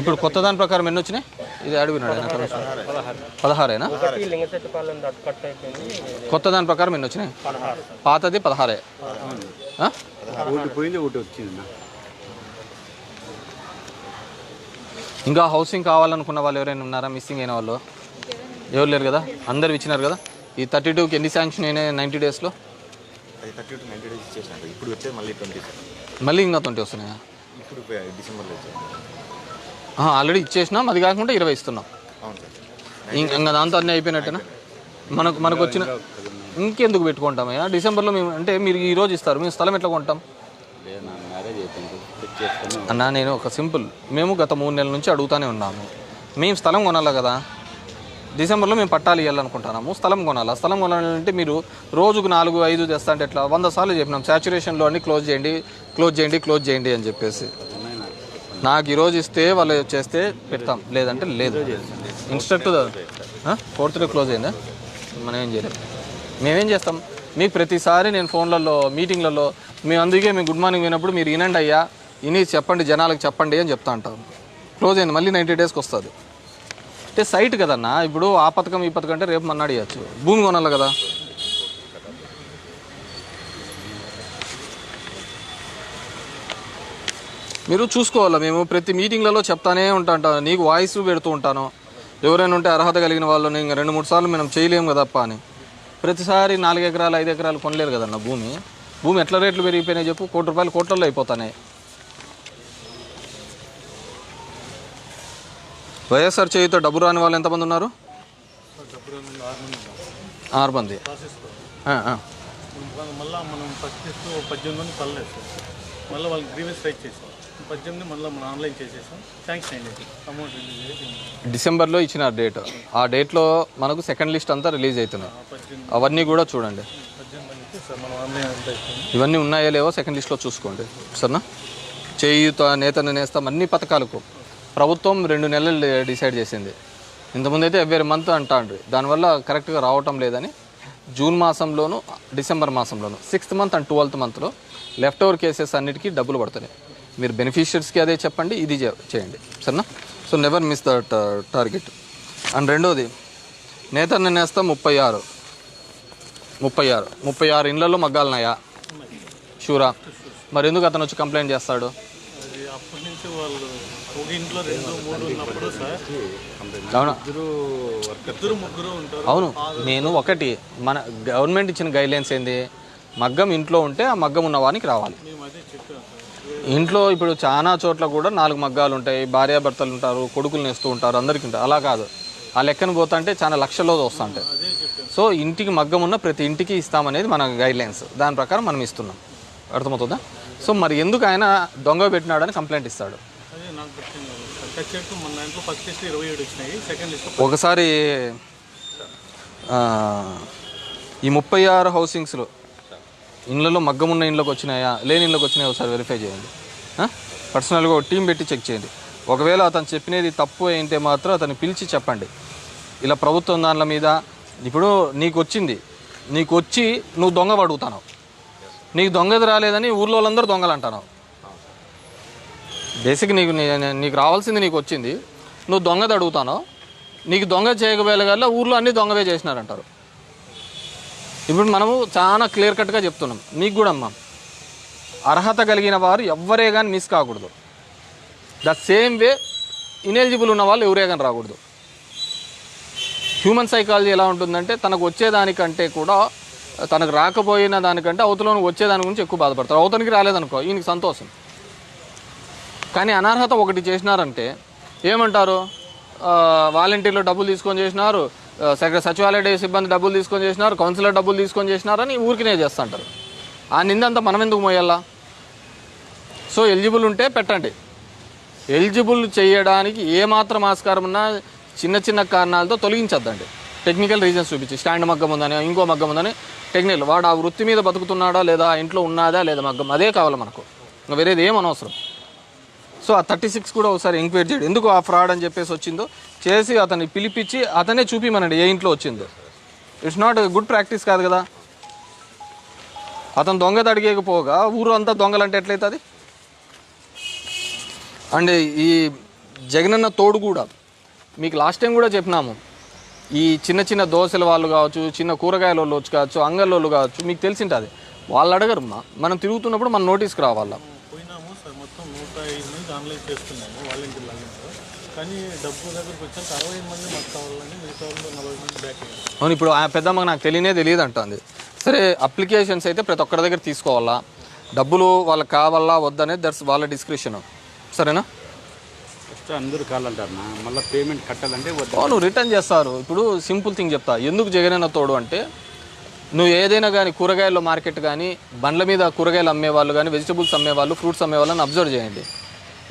ఇప్పుడు కొత్త దాని ప్రకారం ఎన్ని వచ్చినాయి? ఇది కమిషన్. పదహారేనా? కొత్త దాని ప్రకారం ఎన్ని వచ్చినాయి? పాతది పదహారే. ఇంకా హౌసింగ్ కావాలనుకున్న వాళ్ళు ఎవరైనా ఉన్నారా? మిస్సింగ్ అయిన వాళ్ళు? ఎవరు లేరు కదా? అందరు ఇచ్చినారు కదా? ఈ థర్టీ టూకి ఎన్ని శాంక్షన్ అయినాయి నైంటీ డేస్లో? మళ్ళీ ఇంకా ట్వంటీ వస్తున్నాయా? ఇప్పుడు డిసెంబర్లో ఆల్రెడీ ఇచ్చేసినాం. అది కాకుండా ఇరవై ఇస్తున్నాం. అవును సార్. ఇం- ఇంకా దాంతో అన్నీ అయిపోయినట్టేనా? మనకు మనకు వచ్చిన ఇంకెందుకు పెట్టుకుంటామయ్యా? డిసెంబర్లో మేము అంటే మీరు ఈ రోజు ఇస్తారు. మేము స్థలం ఎట్లా కొంటాం? అన్నా నేను ఒక సింపుల్ మేము గత మూడు నెలల నుంచి అడుగుతానే ఉన్నాము. మేము స్థలం కొనాలి కదా? డిసెంబర్లో మేము పట్టాలు ఇవ్వాలనుకుంటున్నాము స్థలం కొనాలా? స్థలం కొనాలంటే మీరు రోజుకు నాలుగు ఐదు తెస్తా అంటే ఎట్లా? వంద సార్లు చెప్పినాం. సాచురేషన్లో అన్ని క్లోజ్ చేయండి క్లోజ్ చేయండి క్లోజ్ చేయండి అని చెప్పేసి. నాకు ఈరోజు ఇస్తే వాళ్ళు చేస్తే పెడతాం. లేదంటే లేదు. ఇన్స్ట్రక్టర్ ఫోర్త్ డే క్లోజ్ అయిందా? మనం ఏం చేయలేం. మేమేం చేస్తాం? మీకు ప్రతిసారి నేను ఫోన్లలో మీటింగ్లలో మేము అందుకే మేము గుడ్ మార్నింగ్ వినప్పుడు మీరు వినండి అయ్యా. ఇని చెప్పండి జనాలకు చెప్పండి అని చెప్తా అంటాం క్లోజ్ అయింది. మళ్ళీ నైంటీ డేస్కి వస్తుంది. అంటే సైట్ కదన్నా? ఇప్పుడు ఆ పథకం ఈ పథకం అంటే రేపు మన్నాడు ఇవ్వచ్చు భూమి కొనాలి కదా? మీరు చూసుకోవాలా? మేము ప్రతి మీటింగ్లలో చెప్తానే ఉంటా ఉంటాను నీకు వాయిస్ పెడుతూ ఉంటాను. ఎవరైనా ఉంటే అర్హత కలిగిన వాళ్ళని ఇంకా రెండు మూడు సార్లు మనం చేయలేము కదప్ప అని. ప్రతిసారి నాలుగు ఎకరాలు ఐదు ఎకరాలు కొనలేరు కదన్న భూమి? భూమి ఎట్లా రేట్లు పెరిగిపోయినాయి చెప్పు? కోటి రూపాయలు కోట్లలో అయిపోతున్నాయి వైఎస్ఆర్ చేయితో డబ్బు రాని వాళ్ళు ఎంతమంది ఉన్నారు? ఆరు మంది. మళ్ళీ మనం ఫస్ట్ టెస్ట్ పద్దెనిమిది మంది పర్లేదు సార్. మళ్ళీ వాళ్ళకి గ్రీవెన్స్ రైట్ చేసాం. పద్దెనిమిది మళ్ళీ మనం ఆన్లైన్ చేసేసాం. శాంక్షన్ అయింది అమౌంట్ రిలీజ్ చేసి డిసెంబర్లో ఇచ్చిన డేట్ ఆ డేట్లో మనకు సెకండ్ లిస్ట్ అంతా రిలీజ్ అవుతున్నాయి. అవన్నీ కూడా చూడండి. ఇవన్నీ ఉన్నాయో లేవో సెకండ్ లిస్ట్లో చూసుకోండి. సరేనా? చేయుత నేతను నేస్తాం అన్ని పథకాలకు. ప్రభుత్వం రెండు నెలలు డిసైడ్ చేసింది. ఇంతకుముందు అయితే ఎవ్రీ మంత్ అంటాండ్రి. దానివల్ల కరెక్ట్గా రావటం లేదని జూన్ మాసంలోను డిసెంబర్ మాసంలోను సిక్స్త్ మంత్ అండ్ ట్వెల్త్ మంత్లో లెఫ్ట్ ఓవర్ కేసెస్ అన్నిటికీ డబ్బులు పడుతున్నాయి. మీరు బెనిఫిషియర్స్కి అదే చెప్పండి ఇది చేయండి. సరేనా? So never miss the target. And రెండోది నేతన్న నేస్తా ముప్పై ఆరు. ముప్పై ఆరు. ముప్పై ఆరు ఇండ్లలో మగ్గాలన్నాయా? షూరా? మరి ఎందుకు అతను వచ్చి కంప్లైంట్ చేస్తాడు? అప్పటి నుంచి వాళ్ళు ఒక ఇంట్లో రెండు మూడు ఉన్నప్పుడు సార్ అవునా. ఇద్దరు ఇద్దరు ముగ్గురు ఉంటారు. అవును నేను ఒకటి మన గవర్నమెంట్ ఇచ్చిన గైడ్లైన్స్ ఏంది? మగ్గం ఇంట్లో ఉంటే ఆ మగ్గం ఉన్న వానికి రావాలి. ఇంట్లో ఇప్పుడు చాలా చోట్ల కూడా నాలుగు మగ్గాలు ఉంటాయి భార్యాభర్తలు ఉంటారు కొడుకులు నేస్తూ ఉంటారు అందరికీ ఉంటారు. అలా కాదు. ఆ లెక్కన పోతా అంటే చాలా లక్షల్లో వస్తూ ఉంటాయి అదే చెప్పాం సో ఇంటికి మగ్గం ఉన్న ప్రతి ఇంటికి ఇస్తామనేది మన గైడ్లైన్స్ దాని ప్రకారం మనం ఇస్తున్నాం. అర్థమవుతుందా? సో మరి ఎందుకు ఆయన దొంగ పెట్టినాడని కంప్లైంట్ ఇస్తాడు. ఒకసారి ఈ ముప్పై ఆరు హౌసింగ్స్లో ఇండ్లలో మగ్గం ఉన్న ఇండ్లకు వచ్చినాయా? లేని ఇండ్లకు వచ్చినాయా? ఒకసారి వెరిఫై చేయండి? పర్సనల్గా ఒక టీం పెట్టి చెక్ చేయండి. ఒకవేళ అతను చెప్పినది తప్పు ఏంటే మాత్రం అతను పిలిచి చెప్పండి. ఇలా ప్రభుత్వం దానిల మీద ఇప్పుడు నీకు వచ్చింది. నీకు వచ్చి నువ్వు దొంగ అడుగుతాను నీకు దొంగది రాలేదని ఊర్లో వాళ్ళందరూ దొంగలు అంటాను బేసిక్ నీకు నీకు రావాల్సింది నీకు వచ్చింది. నువ్వు దొంగది అడుగుతాను. నీకు దొంగ చేయకపోయేగల్లా ఊర్లో అన్ని దొంగవే చేసినారంటారు. ఇప్పుడు మనము చాలా క్లియర్ కట్గా చెప్తున్నాం. మీకు కూడా అమ్మా. అర్హత కలిగిన వారు ఎవ్వరే కానీ మిస్ కాకూడదు. ద సేమ్ వే ఇనెలిజిబుల్ ఉన్న వాళ్ళు ఎవరే కానీ రాకూడదు. హ్యూమన్ సైకాలజీ ఎలా ఉంటుందంటే తనకు వచ్చేదానికంటే కూడా తనకు రాకపోయిన దానికంటే అవతలను వచ్చేదాని గురించి ఎక్కువ బాధపడతారు. అవతనికి రాలేదనుకో ఈయనకి సంతోషం. కానీ అనర్హత ఒకటి చేసినారంటే ఏమంటారు? వాలంటీర్లు డబ్బులు తీసుకొని చేసినారు సచివాలయ సిబ్బంది డబ్బులు తీసుకొని చేసినారు కౌన్సిలర్ డబ్బులు తీసుకొని చేసినారని ఊరికినే చేస్తుంటారు. ఆ నిందంతా మనం ఎందుకు మోయాలా? సో ఎలిజిబుల్ ఉంటే పెట్టండి. ఎలిజిబుల్ చేయడానికి ఏమాత్రం ఆస్కారం ఉన్నా చిన్న చిన్న కారణాలతో తొలగించద్దండి. టెక్నికల్ రీజన్స్ చూపించి స్టాండ్ మగ్గం ఉందని ఇంకో మగ్గం ఉందని టెక్నికల్. వాడు ఆ వృత్తి మీద బతుకుతున్నాడా లేదా ఆ ఇంట్లో ఉన్నాదా లేదా మగ్గం అదే కావాలి మనకు. వేరేది ఏం అనవసరం. సో ఆ థర్టీ సిక్స్ కూడా ఒకసారి ఎంక్వైరీ చేయడు. ఎందుకు ఆ ఫ్రాడ్ అని చెప్పేసి వచ్చిందో చేసి అతన్ని పిలిపించి అతనే చూపిమనండి ఏ ఇంట్లో వచ్చిందో. ఇట్స్ నాట్ గుడ్ ప్రాక్టీస్ కాదు కదా. అతను దొంగ తడిగేకపోగా ఊరు అంతా దొంగలంటే ఎట్లయితుంది? అండ్ ఈ జగనన్న తోడు కూడా మీకు లాస్ట్ టైం కూడా చెప్పినాము ఈ చిన్న చిన్న దోశల వాళ్ళు కావచ్చు చిన్న కూరగాయల వాళ్ళు వచ్చి కావచ్చు అంగళ్ళ వాళ్ళు కావచ్చు మీకు తెలిసింటుంది వాళ్ళు అడగరు మా. మనం తిరుగుతున్నప్పుడు మన నోటీస్కి రావాలా? పోయినాము సార్ మొత్తం నూట ఐదు మంది ఆన్లైన్ చేస్తున్నాము వాలంటీర్ లాగిన్ కానీ డబ్బు దగ్గరకు వచ్చాక అరవై మంది మాకు కావాలని మిగతా వాళ్ళు నలభై మంది బ్యాక్ అయ్యారు. అవును ఇప్పుడు ఆ పెద్దమ్మకి నాకు తెలియనే తెలియదు అంటుంది సరే అప్లికేషన్స్ అయితే ప్రతి ఒక్కరి దగ్గర తీసుకోవాలా? డబ్బులు వాళ్ళకి కావాలా వద్దనేది దట్స్ వాళ్ళ డిస్క్రిప్షన్. సరేనా? ఫస్ట్ అందరూ కావాలంటారు మళ్ళీ పేమెంట్ కట్టాలంటే వద్దు అవును రిటర్న్ చేస్తారు. ఇప్పుడు సింపుల్ థింగ్ చెప్తా. ఎందుకు జగనన్న తోడు అంటే నువ్వు ఏదైనా కానీ కూరగాయల మార్కెట్ కానీ బండ్ల మీద కూరగాయలు అమ్మేవాళ్ళు కానీ వెజిటబుల్స్ అమ్మేవాళ్ళు ఫ్రూట్స్ అమ్మేవాళ్ళని అబ్జర్వ్ చేయండి.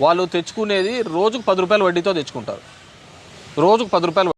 వాళ్ళు తెచ్చుకునేది రోజుకు పది రూపాయలు వడ్డీతో తెచ్చుకుంటారు. రోజుకు పది రూపాయలు